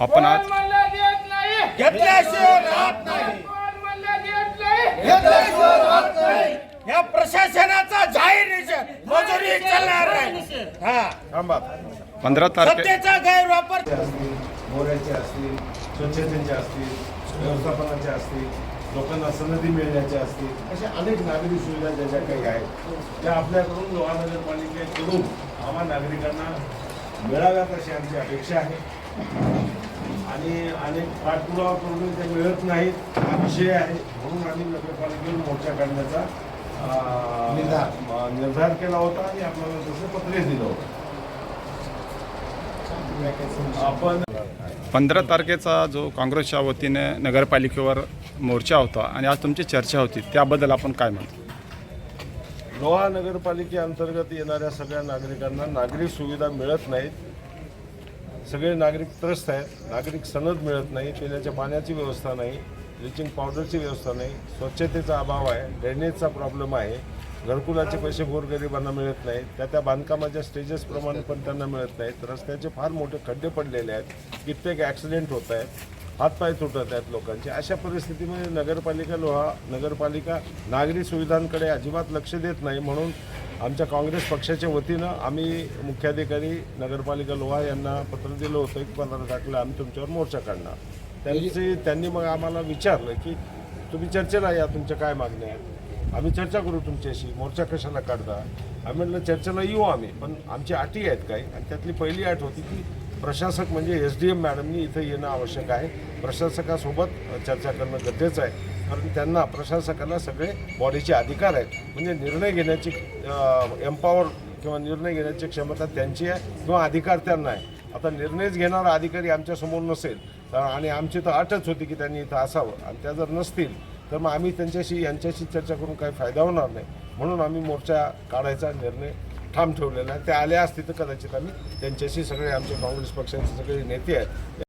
आपण आज घेतल्याशिवाय राहत नाही. घेतल्याशिवाय राहत नाही. या प्रशासनाचा जाहीर निषेध. मजुरी चालणार नाही. हा. पंधरा तारखे सत्तेचा गैरवापर मोऱ्याचे असतील स्वच्छतेचे असतील व्यवस्थापनाचे असतील लोकांना सनदी मिळण्याचे असतील अशा अनेक नागरी सुविधा ज्या ज्या काही आहेत त्या आपल्याकडून लोहा नगरपालिकेकडून आम्हा नागरिकांना मिळाव्यात अशी आमची अपेक्षा आहे. आणि अनेक पाठपुरावा करून ते मिळत नाहीत हा विषय आहे. म्हणून आम्ही नगरपालिकेवर मोर्चा काढण्याचा निर्धार. निर्धार केला होता आणि आपल्याला तसं पत्र दिलं होतं. आपण पंधरा तारखेचा जो काँग्रेसच्या वतीने नगरपालिकेवर मोर्चा होता आणि आज तुमची चर्चा होती त्याबद्दल आपण काय म्हणतो? लोहा नगरपालिकेअंतर्गत येणाऱ्या सगळ्या नागरिकांना नागरिक सुविधा मिळत नाहीत. सगळे नागरिक त्रस्त आहेत नागरिक सनद मिळत नाही पिण्याच्या पाण्याची व्यवस्था नाही ब्लिचिंग पावडरची व्यवस्था नाही स्वच्छतेचा अभाव आहे ड्रेनेजचा प्रॉब्लेम आहे. घरकुलाचे पैसे गोरगरिबांना मिळत नाहीत. त्या त्या बांधकामाच्या स्टेजेसप्रमाणे पण त्यांना मिळत नाहीत. रस्त्याचे फार मोठे खड्डे पडलेले आहेत. कित्येक ॲक्सिडेंट होत आहेत. हातपाय तुटत आहेत लोकांचे. अशा परिस्थितीमध्ये नगरपालिका लोहा नगरपालिका नागरी सुविधांकडे अजिबात लक्ष देत नाही. म्हणून आमच्या काँग्रेस पक्षाच्या वतीनं आम्ही मुख्याधिकारी नगरपालिका लोहा यांना पत्र दिलं होतं. की पंधरा तारखेला आम्ही तुमच्यावर मोर्चा काढणार. त्यांची त्यांनी मग आम्हाला विचारलं की तुम्ही चर्चेला या. तुमच्या काय मागण्या आहेत? आम्ही चर्चा करू तुमच्याशी मोर्चा कशाला काढता? आम्ही म्हटलं चर्चेला येऊ आम्ही पण आमची अटी आहेत काही आणि त्यातली पहिली अट होती की प्रशासक म्हणजे एस डी एम मॅडमनी इथं येणं आवश्यक आहे. प्रशासकासोबत चर्चा करणं गरजेचं आहे. कारण त्यांना प्रशासकाला सगळे बॉडीचे अधिकार आहेत. म्हणजे निर्णय घेण्याची एम्पॉवर किंवा निर्णय घेण्याची क्षमता त्यांची आहे किंवा अधिकार त्यांना आहे. आता निर्णयच घेणारा अधिकारी आमच्यासमोर नसेल तर आणि आमची तर अटच होती की त्यांनी इथं असावं आणि त्या जर नसतील तर मग आम्ही त्यांच्याशी यांच्याशी चर्चा करून काही फायदा होणार नाही. म्हणून आम्ही मोर्चा काढायचा निर्णय ठाम ठेवलेला आहे. ते आले असते तर कदाचित आम्ही त्यांच्याशी सगळे आमचे काँग्रेस पक्षाचे सगळे नेते आहेत.